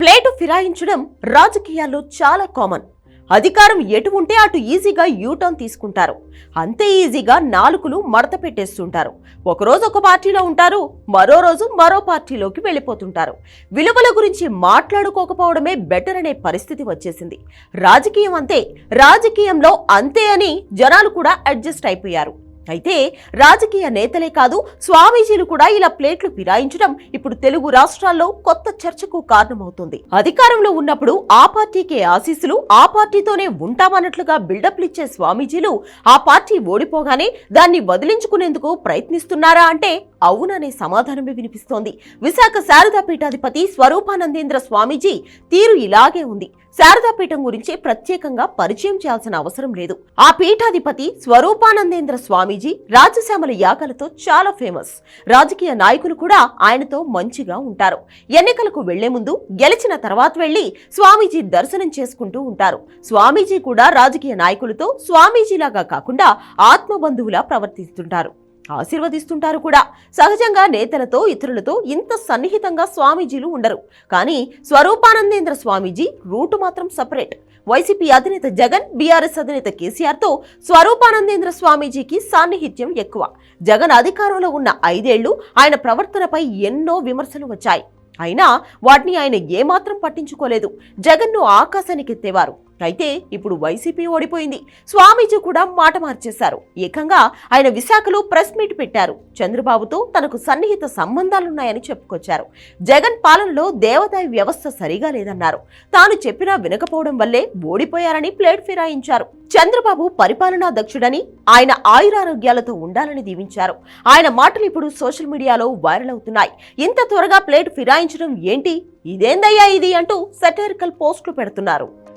Plate ఫిరాయించడం రాజకీయాల్లో చాలా common. అధికారం ఎటు ఉంటే అటు ఈజీగా యూటర్న్ తీసుకుంటారు. అంతే ఈజీగా నాలుకలు మడత పెట్టేస్తుంటారు. ఒకరోజు ఒక పార్టీలో ఉంటారు మరో రోజు మరో పార్టీలోకి వెళ్ళిపోతుంటారు. విలువల గురించి మాట్లాడుకోకపోవడమే బెటర్ అనే పరిస్థితి వచ్చేసింది. రాజకీయం అంతే రాజకీయంలో అంతే అని జనాలు కూడా అడ్జస్ట్ అయిపోయారు. అయితే రాజకీయ నేతలే కాదు స్వామీజీలు కూడా ఇలా ప్లేట్లు ఫిరాయించడం ఇప్పుడు తెలుగు రాష్ట్రాల్లో కొత్త చర్చకు కారణమవుతుంది. అధికారంలో ఉన్నప్పుడు ఆ పార్టీకే ఆశీస్సులు ఆ పార్టీతోనే ఉంటామన్నట్లుగా బిల్డప్లు ఇచ్చే స్వామీజీలు ఆ పార్టీ ఓడిపోగానే దాన్ని వదిలించుకునేందుకు ప్రయత్నిస్తున్నారా అంటే అవుననే సమాధానమే వినిపిస్తోంది. విశాఖ శారదా పీఠాధిపతి స్వరూపానందేంద్ర స్వామీజీ తీరు ఇలాగే ఉంది. శారదాపీఠం గురించి ప్రత్యేకంగా పరిచయం చేయాల్సిన అవసరం లేదు. ఆ పీఠాధిపతి స్వరూపానందేంద్ర స్వామీజీ రాజశ్యామల యాగాలతో చాలా ఫేమస్. రాజకీయ నాయకులు కూడా ఆయనతో మంచిగా ఉంటారు. ఎన్నికలకు వెళ్ళే ముందు గెలిచిన తర్వాత వెళ్ళి స్వామీజీ దర్శనం చేసుకుంటూ ఉంటారు. స్వామీజీ కూడా రాజకీయ నాయకులతో స్వామీజీలాగా కాకుండా ఆత్మబంధువులా ప్రవర్తిస్తుంటారు. ఆశీర్వదిస్తుంటారు కూడా. సహజంగా నేతలతో ఇతరులతో ఇంత సన్నిహితంగా స్వామీజీలు ఉండరు. కానీ స్వరూపానందేంద్ర స్వామీజీ రూటు మాత్రం సపరేట్. వైసీపీ అధినేత జగన్ బీఆర్ఎస్ అధినేత కేసీఆర్తో స్వరూపానందేంద్ర స్వామీజీకి సాన్నిహిత్యం ఎక్కువ. జగన్ అధికారంలో ఉన్న ఐదేళ్ళు ఆయన ప్రవర్తనపై ఎన్నో విమర్శలు వచ్చాయి. అయినా వాటిని ఆయన ఏమాత్రం పట్టించుకోలేదు. జగన్ను ఆకాశానికి ఎత్తేవారు అయితే ఇప్పుడు వైసీపీ ఓడిపోయింది. స్వామీజీ కూడా మాట మార్చేశారు. ఏకంగా ఆయన విశాఖలో ప్రెస్ మీట్ పెట్టారు. చంద్రబాబుతో తనకు సన్నిహిత సంబంధాలున్నాయని చెప్పుకొచ్చారు. జగన్ పాలనలో దేవదాయ వ్యవస్థ సరిగా లేదన్నారు. తాను చెప్పినా వినకపోవడం వల్లే ఓడిపోయారని ప్లేట్ ఫిరాయించారు. చంద్రబాబు పరిపాలనా దక్షుడని ఆయన ఆయురారోగ్యాలతో ఉండాలని దీవించారు. ఆయన మాటలు ఇప్పుడు సోషల్ మీడియాలో వైరల్ అవుతున్నాయి. ఇంత త్వరగా ప్లేట్ ఫిరాయించడం ఏంటి? ఇదేందయ్యా ఇది అంటూ సెటరికల్ పోస్టులు పెడుతున్నారు.